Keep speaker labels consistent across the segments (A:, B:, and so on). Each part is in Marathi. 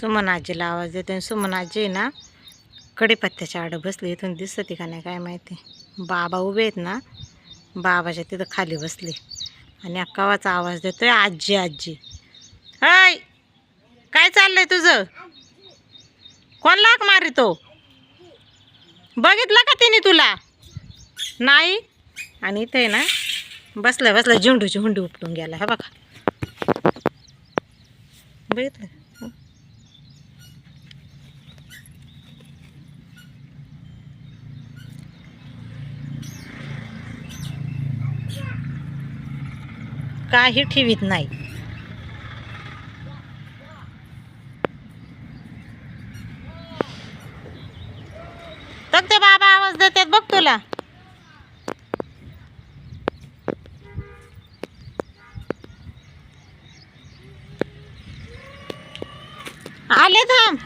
A: सुमन आजीला आवाज देते. आणि सुमन आजी आहे ना कडीपत्त्याच्या आडं बसली. इथून दिसते का नाही काय माहिती. बाबा उभे आहेत ना. बाबाच्या तिथं खाली बसले. आणि अक्कावाचा आवाज देतोय आजी आजी. हय काय चाललंय तुझं? कोण लाक मारितो हो? बघितलं का तिने तुला? नाही? आणि इथे ना बसल्या बसल्या झेंडूची हुंडी उपटून गेला. हा बघा. बघितलं? काही ठेवीत नाही. तर ते बाबा आवाज देतात बघ तुला. आले थांब.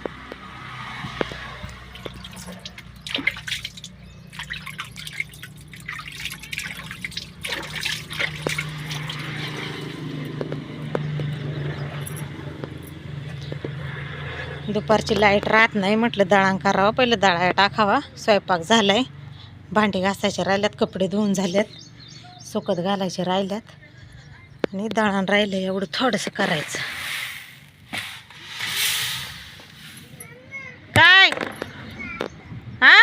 A: दुपारची लाइट राहत नाही म्हटलं दळण करावं पहिलं दळा टाकावा. स्वयंपाक झालाय. भांडी घासायचे राहिल्यात कपडे धुवून झालेत. सुकत घालायचे राहिल्यात. आणि दळण राहिलं एवढं थोडंसं करायचं काय हा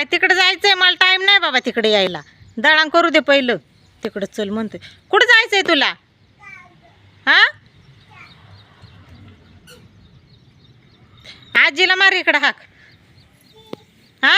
A: काय तिकडे जायचंय मला टाईम नाही बाबा तिकडे यायला. दळण करू दे पहिलं. तिकडं चल म्हणतोय. कुठं जायचंय तुला? हा? आजीला मार इकडं हाक. हा?